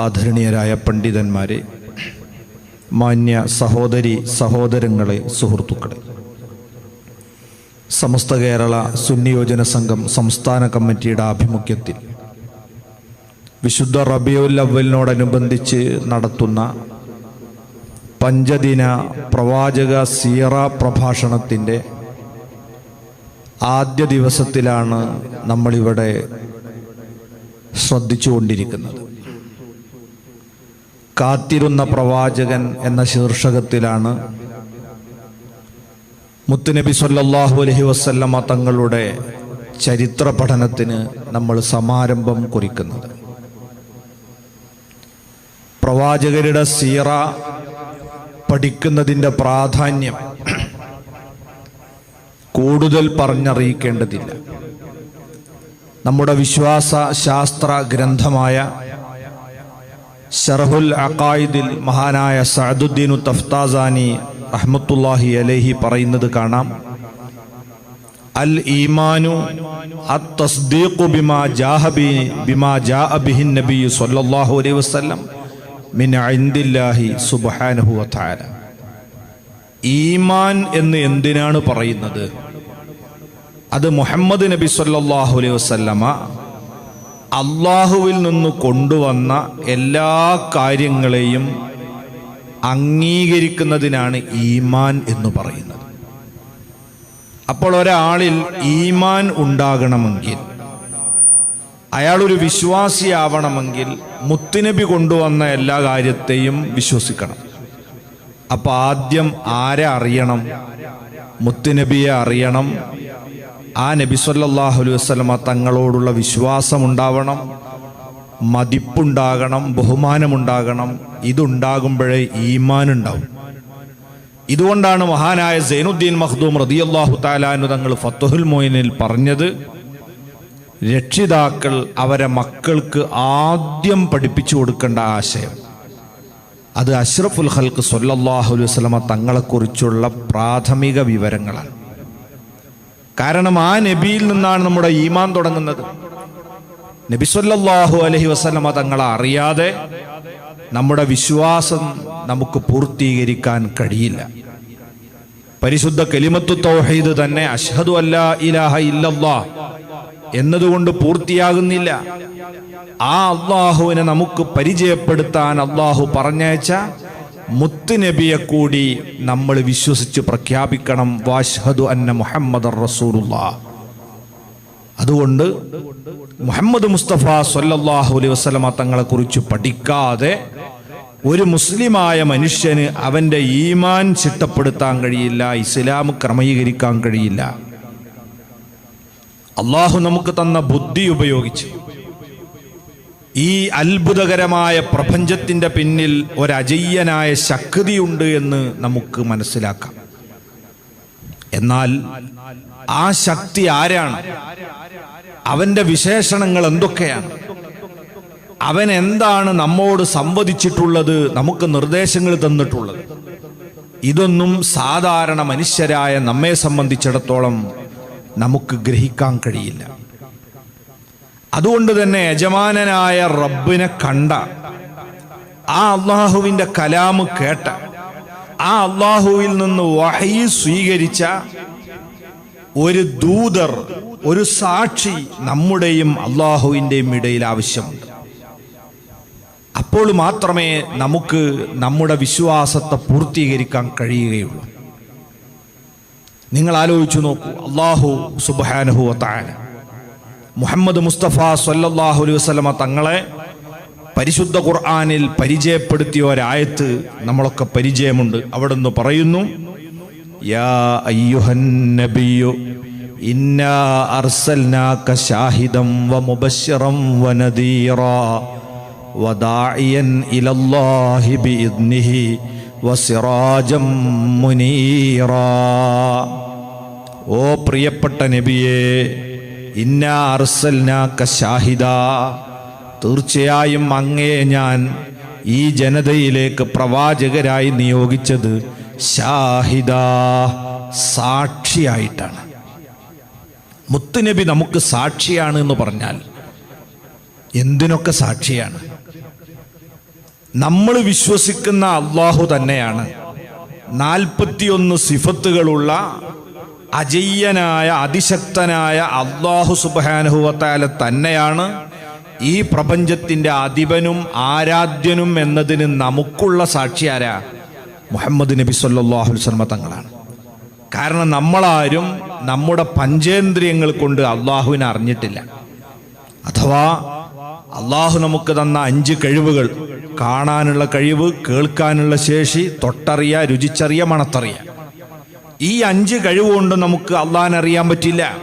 ആദരണീയരായ പണ്ഡിതന്മാരെ മാന്യ സഹോദരി സഹോദരങ്ങളെ സുഹൃത്തുക്കളെ. സമസ്ത കേരള സുന്നിയോജന സംഘം സംസ്ഥാന കമ്മിറ്റിയുടെ ആഭിമുഖ്യത്തിൽ വിശുദ്ധ റബിയുൽ അവലിനോടനുബന്ധിച്ച് നടത്തുന്ന പഞ്ചദിന പ്രവാചക സീറ പ്രഭാഷണത്തിന്റെ ആദ്യ ദിവസത്തിലാണ് നമ്മളിവിടെ ശ്രദ്ധിച്ചുകൊണ്ടിരിക്കുന്നത്. കാത്തിരുന്ന പ്രവാചകൻ എന്ന ശീർഷകത്തിലാണ് മുത്തുനബി സല്ലാഹു അലഹി വസല്ലമ തങ്ങളുടെ ചരിത്ര പഠനത്തിന് നമ്മൾ സമാരംഭം കുറിക്കുന്നത്. പ്രവാചകരുടെ സീറ പഠിക്കുന്നതിന്റെ പ്രാധാന്യം കൂടുതൽ പറഞ്ഞറിയിക്കേണ്ടതില്ല. നമ്മുടെ വിശ്വാസ ശാസ്ത്ര ഗ്രന്ഥമായ ഷർഹുൽ അഖായിദിൽ മഹാനായ സഅദുദ്ദീനു തഫ്താസാനി റഹ്മത്തുല്ലാഹി അലൈഹി പറയുന്നത് കാണാം. അൽ ഈമാനു അത്തസ്ദീഖു ബിമാ ജാഹബി ബിമാ ജാഅബിഹിൻ നബി സല്ലല്ലാഹു അലൈഹി വസല്ലം മിൻ ഇൻദില്ലാഹി സുബ്ഹാനഹു വതആല. ഈമാൻ എന്ന് എന്തിനാണ് പറയുന്നത്? അത് മുഹമ്മദ് നബി സല്ലല്ലാഹു അലൈഹി വസല്ലമ അള്ളാഹുവിൽ നിന്ന് കൊണ്ടുവന്ന എല്ലാ കാര്യങ്ങളെയും അംഗീകരിക്കുന്നതിനാണ് ഈമാൻ എന്ന് പറയുന്നത്. അപ്പോൾ ഒരാളിൽ ഈമാൻ ഉണ്ടാകണമെങ്കിൽ അയാൾ ഒരു വിശ്വാസിയാവണമെങ്കിൽ മുത്തുനബി കൊണ്ടുവന്ന എല്ലാ കാര്യത്തെയും വിശ്വസിക്കണം. അപ്പൊ ആദ്യം ആരെ അറിയണം? മുത്തുനബിയെ അറിയണം ആ നബി സല്ലാഹു അലൈഹി വസല്ലമ തങ്ങളോടുള്ള വിശ്വാസമുണ്ടാവണം മതിപ്പുണ്ടാകണം ബഹുമാനമുണ്ടാകണം. ഇതുണ്ടാകുമ്പോഴേ ഈമാനുണ്ടാവും. ഇതുകൊണ്ടാണ് മഹാനായ സൈനുദ്ദീൻ മഖ്ദൂം റളിയല്ലാഹു താലാനു തങ്ങൾ ഫത്തുഹുൽ മോയിനിൽ പറഞ്ഞത് രക്ഷിതാക്കൾ അവരെ മക്കൾക്ക് ആദ്യം പഠിപ്പിച്ചു കൊടുക്കേണ്ട ആശയം. അത് അഷ്റഫുൽ ഹൽക്ക് സൊല്ലാഹു അലൈഹി തങ്ങളെക്കുറിച്ചുള്ള പ്രാഥമിക വിവരങ്ങളാണ്. കാരണം ആ നബിയിൽ നിന്നാണ് നമ്മുടെ ഈമാൻ തുടങ്ങുന്നത്. നബി സല്ലല്ലാഹു അലൈഹി വസല്ലമ തങ്ങളെ അറിയാതെ നമ്മുടെ വിശ്വാസം നമുക്ക് പൂർത്തീകരിക്കാൻ കഴിയില്ല. പരിശുദ്ധ കലിമത്തു തൗഹീദ് തന്നെ അഷ്ഹദു അല്ല ഇലാഹ ഇല്ലല്ലാ എന്നതുകൊണ്ട് പൂർത്തിയാകുന്നില്ല. ആ അള്ളാഹുവിനെ നമുക്ക് പരിചയപ്പെടുത്താൻ അള്ളാഹു പറഞ്ഞയച്ച മുത്തുനബിയെ കൂടി നമ്മൾ വിശ്വസിച്ച് പ്രഖ്യാപിക്കണം വാഷ്ഹദു അന്ന മുഹമ്മദ് റസൂലുള്ള. അതുകൊണ്ട് മുഹമ്മദ് മുസ്തഫ സൊല്ലാഹു അലൈഹി വസല്ലമ തങ്ങളെ കുറിച്ച് പഠിക്കാതെ ഒരു മുസ്ലിമായ മനുഷ്യന് അവന്റെ ഈമാൻ ചിട്ടപ്പെടുത്താൻ കഴിയില്ല ഇസ്ലാം ക്രമീകരിക്കാൻ കഴിയില്ല. അള്ളാഹു നമുക്ക് തന്ന ബുദ്ധി ഉപയോഗിച്ച് ഈ അത്ഭുതകരമായ പ്രപഞ്ചത്തിന്റെ പിന്നിൽ ഒരജയ്യനായ ശക്തിയുണ്ട് എന്ന് നമുക്ക് മനസ്സിലാക്കാം. എന്നാൽ ആ ശക്തി ആരാണ്? അവന്റെ വിശേഷണങ്ങൾ എന്തൊക്കെയാണ്? അവൻ എന്താണ് നമ്മോട് സംവദിച്ചിട്ടുള്ളത്? നമുക്ക് നിർദ്ദേശങ്ങൾ തന്നിട്ടുള്ളത്. ഇതൊന്നും സാധാരണ മനുഷ്യരായ നമ്മെ സംബന്ധിച്ചിടത്തോളം നമുക്ക് ഗ്രഹിക്കാൻ കഴിയില്ല. അതുകൊണ്ട് തന്നെ യജമാനനായ റബ്ബിനെ കണ്ട ആ അള്ളാഹുവിന്റെ കലാമ് കേട്ട ആ അള്ളാഹുവിൽ നിന്ന് വഹി സ്വീകരിച്ച ഒരു ദൂതർ ഒരു സാക്ഷി നമ്മുടെയും അള്ളാഹുവിന്റെയും ഇടയിൽ ആവശ്യമുണ്ട്. അപ്പോൾ മാത്രമേ നമുക്ക് നമ്മുടെ വിശ്വാസത്തെ പൂർത്തീകരിക്കാൻ കഴിയുകയുള്ളൂ. നിങ്ങൾ ആലോചിച്ചു നോക്കൂ അള്ളാഹു സുബാനഹു താന മുഹമ്മദ് മുസ്തഫ സല്ലല്ലാഹു അലൈഹി വസല്ലമ തങ്ങളെ പരിശുദ്ധ ഖുർആാനിൽ പരിചയപ്പെടുത്തിയ ഒരായത്ത് നമ്മളൊക്കെ പരിചയമുണ്ട്. അവിടെ നിന്ന് പറയുന്നു യാ അർസൽനാക വദാഇയൻ ഇലല്ലാഹി മുനീറ. ഓ പ്രിയപ്പെട്ട നബിയേ ഇന്ന തീർച്ചയായും അങ്ങേ ഞാൻ ഈ ജനതയിലേക്ക് പ്രവാചകരായി നിയോഗിച്ചത് ഷാഹിദ സാക്ഷിയായിട്ടാണ്. മുത്തുനബി നമുക്ക് സാക്ഷിയാണ് എന്ന് പറഞ്ഞാൽ എന്തിനൊക്കെ സാക്ഷിയാണ്? നമ്മൾ വിശ്വസിക്കുന്ന അള്ളാഹു തന്നെയാണ്. നാൽപ്പത്തിയൊന്ന് സിഫത്തുകളുള്ള അജയ്യനായ അതിശക്തനായ അള്ളാഹു സുബാനുഹുവത്താല തന്നെയാണ് ഈ പ്രപഞ്ചത്തിന്റെ അധിപനും ആരാധ്യനും എന്നതിന് നമുക്കുള്ള സാക്ഷി ആരാ? മുഹമ്മദ് നബി സല്ലാഹു സർമ്മ തങ്ങളാണ്. കാരണം നമ്മളാരും നമ്മുടെ പഞ്ചേന്ദ്രിയങ്ങൾ കൊണ്ട് അള്ളാഹുവിനെ അറിഞ്ഞിട്ടില്ല. അഥവാ അള്ളാഹു നമുക്ക് തന്ന അഞ്ച് കഴിവുകൾ കാണാനുള്ള കഴിവ് കേൾക്കാനുള്ള ശേഷി തൊട്ടറിയ രുചിച്ചറിയ മണത്തറിയ. ഈ അഞ്ച് കഴിവുകൊണ്ട് നമുക്ക് അള്ളഹാൻ അറിയാൻ പറ്റില്ല.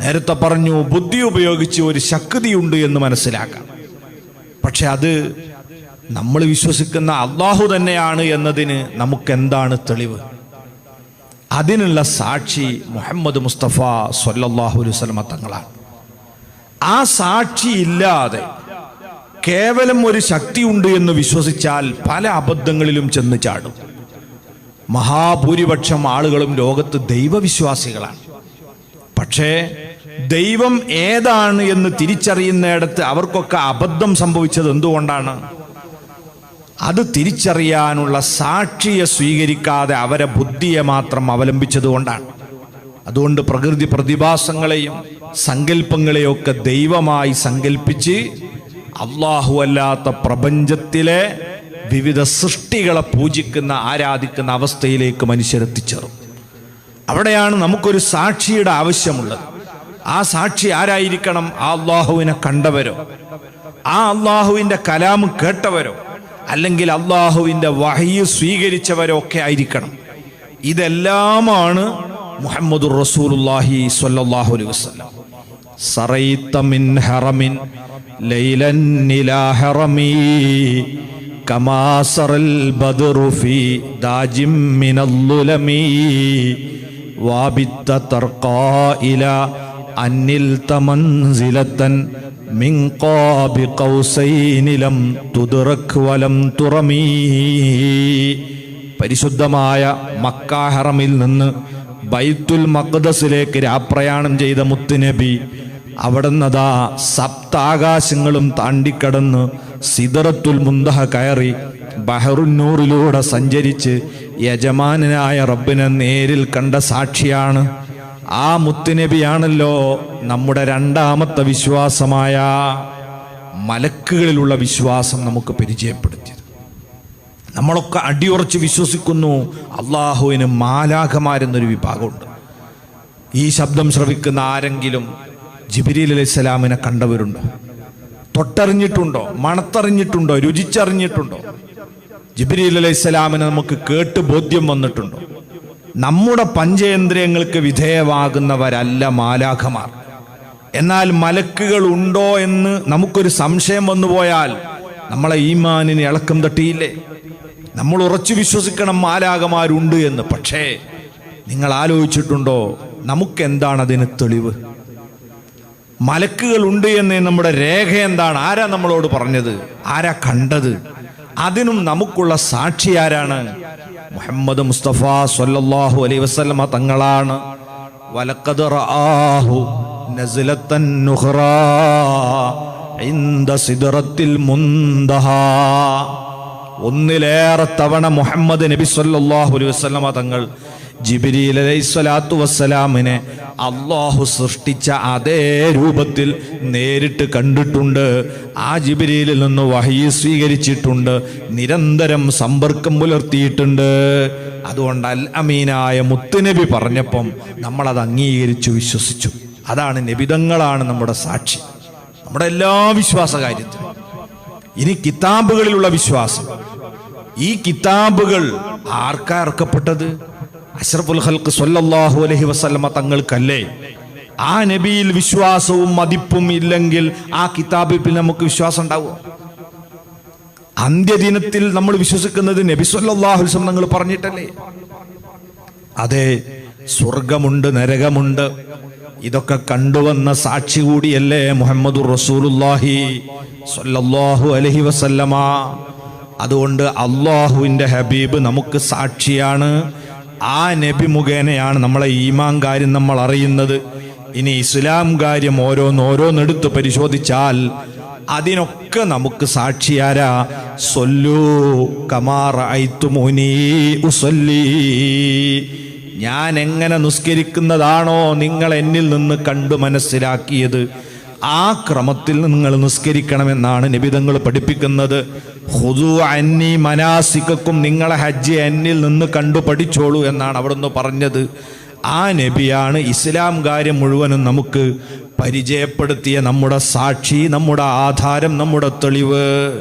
നേരത്തെ പറഞ്ഞു ബുദ്ധി ഉപയോഗിച്ച് ഒരു ശക്തിയുണ്ട് എന്ന് മനസ്സിലാക്കാം. പക്ഷെ അത് നമ്മൾ വിശ്വസിക്കുന്ന അള്ളാഹു തന്നെയാണ് എന്നതിന് നമുക്കെന്താണ് തെളിവ്? അതിനുള്ള സാക്ഷി മുഹമ്മദ് മുസ്തഫ സൊല്ലാഹു അലൈവലമ തങ്ങളാണ്. ആ സാക്ഷി ഇല്ലാതെ കേവലം ഒരു ശക്തിയുണ്ട് എന്ന് വിശ്വസിച്ചാൽ പല അബദ്ധങ്ങളിലും ചെന്ന് ചാടും. മഹാഭൂരിപക്ഷം ആളുകളും ലോകത്ത് ദൈവവിശ്വാസികളാണ്. പക്ഷേ ദൈവം ഏതാണ് എന്ന് തിരിച്ചറിയുന്നിടത്ത് അവർക്കൊക്കെ അബദ്ധം സംഭവിച്ചത് എന്തുകൊണ്ടാണ്? അത് തിരിച്ചറിയാനുള്ള സാക്ഷിയെ സ്വീകരിക്കാതെ അവരെ ബുദ്ധിയെ മാത്രം അവലംബിച്ചതുകൊണ്ടാണ് അതുകൊണ്ട് പ്രകൃതി പ്രതിഭാസങ്ങളെയും സങ്കല്പങ്ങളെയൊക്കെ ദൈവമായി സങ്കല്പിച്ച് അള്ളാഹു അല്ലാത്ത പ്രപഞ്ചത്തിലെ വിവിധ സൃഷ്ടികളെ പൂജിക്കുന്ന ആരാധിക്കുന്ന അവസ്ഥയിലേക്ക് മനുഷ്യരെത്തിച്ചേറും അവിടെയാണ് നമുക്കൊരു സാക്ഷിയുടെ ആവശ്യമുള്ളത്. ആ സാക്ഷി ആരായിരിക്കണം? ആ അള്ളാഹുവിനെ കണ്ടവരോ? ആ അള്ളാഹുവിന്റെ കലാം കേട്ടവരോ? അല്ലെങ്കിൽ അള്ളാഹുവിന്റെ വഹയ്യ് സ്വീകരിച്ചവരോ ഒക്കെ ആയിരിക്കണം. ഇതെല്ലാമാണ് മുഹമ്മദ് റസൂലുല്ലാഹി സ്വല്ലല്ലാഹു അലൈഹി വസല്ലം. സറൈത്ത മിൻ ഹറമിൻ ലൈലൻ ഇലാ ഹറമി കമാ ബദുറുഫി ദാജിം മിനല്ലുലമീ വാബിത്ത തർക്കാ ഇലാ അന്നിൽ തമൻസിലത്തൻ മിൻ കൗസൈനിലം ലം വലം തുറമീ പരിശുദ്ധമായ മക്കാഹറമിൽ നിന്ന് ബൈത്തുൽ മഖദസിലേക്ക് രാപ്രയാണം ചെയ്ത മുത്തുനബി അവിടുന്നതാ സപ്താകാശങ്ങളും താണ്ടിക്കടന്ന് സിദറത്തുൽ മുന്തഹ കയറി ബഹറുന്നൂറിലൂടെ സഞ്ചരിച്ച് യജമാനായ റബ്ബിനെ നേരിൽ കണ്ട സാക്ഷിയാണ്. ആ മുത്തുനബിയാണല്ലോ നമ്മുടെ രണ്ടാമത്തെ വിശ്വാസമായ മലക്കുകളിലുള്ള വിശ്വാസം നമുക്ക് പരിചയപ്പെടുത്തിയത്. നമ്മളൊക്കെ അടിയുറച്ച് വിശ്വസിക്കുന്നു അള്ളാഹുവിന് മാലാഖമാരെന്നൊരു വിഭാഗമുണ്ട്. ഈ ശബ്ദം ശ്രവിക്കുന്ന ആരെങ്കിലും ജിബിരിൽ അലൈഹി സ്വലാമിനെ കണ്ടവരുണ്ടോ? തൊട്ടറിഞ്ഞിട്ടുണ്ടോ? മണത്തറിഞ്ഞിട്ടുണ്ടോ? രുചിച്ചറിഞ്ഞിട്ടുണ്ടോ? ജിബിരിൽ അലൈഹി സ്വലാമിനെ നമുക്ക് കേട്ട് ബോധ്യം വന്നിട്ടുണ്ടോ? നമ്മുടെ പഞ്ചേന്ദ്രിയങ്ങൾക്ക് വിധേയമാകുന്നവരല്ല മാലാഖമാർ. എന്നാൽ മലക്കുകൾ ഉണ്ടോ എന്ന് നമുക്കൊരു സംശയം വന്നു പോയാൽ നമ്മളെ ഈമാനിന് ഇളക്കം തട്ടിയില്ലേ? നമ്മൾ ഉറച്ചു വിശ്വസിക്കണം മാലാകമാരുണ്ട് എന്ന്. പക്ഷേ നിങ്ങൾ ആലോചിച്ചിട്ടുണ്ടോ? നമുക്കെന്താണ് അതിന് തെളിവ്? മലക്കുകൾ ഉണ്ട് എന്ന് നമ്മുടെ രേഖ എന്താണ്? ആരാ നമ്മളോട് പറഞ്ഞത്? ആരാ കണ്ടത്? അതിനും നമുക്കുള്ള സാക്ഷി ആരാണ്? മുഹമ്മദ് മുസ്തഫ സല്ലല്ലാഹു അലൈ വസ്ലമ തങ്ങളാണ്. മുന്തഹാ. ഒന്നിലേറെ തവണ മുഹമ്മദ് നബി സല്ലല്ലാഹു അലൈഹി വസല്ലമ തങ്ങൾ ജിബ്രീൽ അലൈഹി സ്വലാത്തു വസ്സലാമിനെ അള്ളാഹു സൃഷ്ടിച്ച അതേ രൂപത്തിൽ നേരിട്ട് കണ്ടിട്ടുണ്ട്. ആ ജിബിരിയിൽ നിന്ന് വഹി സ്വീകരിച്ചിട്ടുണ്ട്. നിരന്തരം സമ്പർക്കം പുലർത്തിയിട്ടുണ്ട്. അതുകൊണ്ട് അൽ അമീനായ മുത്തുനബി പറഞ്ഞപ്പം നമ്മളത് അംഗീകരിച്ചു വിശ്വസിച്ചു. അതാണ് നിബിതങ്ങളാണ് നമ്മുടെ സാക്ഷി. നമ്മുടെ എല്ലാ വിശ്വാസ കാര്യത്തിലും ഇനി കിതാബുകളിലുള്ള വിശ്വാസം. ഈ കിതാബുകൾ ആർക്കാ ഇറക്കപ്പെട്ടത്? അഷ്റഫുൽ ഹൽക്ക് സൊല്ലാഹു അലഹി വസ്ലമ തങ്ങൾക്കല്ലേ? ആ നബിയിൽ വിശ്വാസവും മതിപ്പും ഇല്ലെങ്കിൽ ആ കിതാബിൽ നമുക്ക് വിശ്വാസം ഉണ്ടാവുമോ? അന്ത്യദിനത്തിൽ നമ്മൾ വിശ്വസിക്കുന്നത് നബി സല്ലല്ലാഹു വസ്ലം നിങ്ങൾ പറഞ്ഞിട്ടല്ലേ? അതെ സ്വർഗമുണ്ട് നരകമുണ്ട്. ഇതൊക്കെ കണ്ടുവന്ന സാക്ഷി കൂടിയല്ലേ മുഹമ്മദ് റസൂലുല്ലാഹി സല്ലല്ലാഹു അലഹി വസല്ലമ. അതുകൊണ്ട് അള്ളാഹുവിന്റെ ഹബീബ് നമുക്ക് സാക്ഷിയാണ്. ആ നബി മുഖേനയാണ് നമ്മളെ ഈമാൻ കാര്യം നമ്മൾ അറിയുന്നത്. ഇനി ഇസ്ലാം കാര്യം ഓരോന്നോരോന്നെടുത്ത് പരിശോധിച്ചാൽ അതിനൊക്കെ നമുക്ക് സാക്ഷിയാരാ? സൊല്ലു കമാറ ഞാൻ എങ്ങനെ നിസ്കരിക്കുന്നതാണോ നിങ്ങൾ എന്നിൽ നിന്ന് കണ്ടു മനസ്സിലാക്കിയത്. ആ ക്രമത്തിൽ നിങ്ങൾ നിസ്കരിക്കണമെന്നാണ് നിബിതങ്ങൾ പഠിപ്പിക്കുന്നത്. ഹുദു അന്നി മനാസിക്കും നിങ്ങളെ ഹജ്ജ് എന്നിൽ നിന്ന് കണ്ടു പഠിച്ചോളൂ എന്നാണ് അവിടുന്ന് പറഞ്ഞത്. ആ നബിയാണ് ഇസ്ലാം കാര്യം മുഴുവനും നമുക്ക് പരിചയപ്പെടുത്തിയ നമ്മുടെ സാക്ഷി നമ്മുടെ ആധാരം നമ്മുടെ തെളിവ്.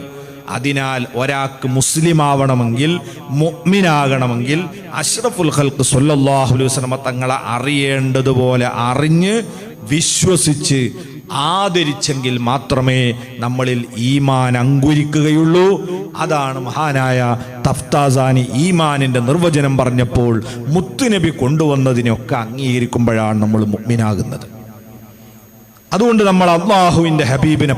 അതിനാൽ ഒരാൾക്ക് മുസ്ലിം ആവണമെങ്കിൽ മുഗ്മിനാകണമെങ്കിൽ അഷ്റഫുൽ ഖൽക്ക് വസല്ലമ തങ്ങളെ അറിയേണ്ടതുപോലെ അറിഞ്ഞ് വിശ്വസിച്ച് ആദരിച്ചെങ്കിൽ മാത്രമേ നമ്മളിൽ ഈമാൻ അങ്കുരിക്കുകയുള്ളൂ. അതാണ് മഹാനായ തഫ്താസാനി ഈമാനിന്റെ നിർവചനം പറഞ്ഞപ്പോൾ മുത്തുനബി കൊണ്ടുവന്നതിനൊക്കെ അംഗീകരിക്കുമ്പോഴാണ് നമ്മൾ മുഗ്മിനാകുന്നത്. അതുകൊണ്ട് നമ്മൾ അള്ളാഹുവിന്റെ ഹബീബിനെ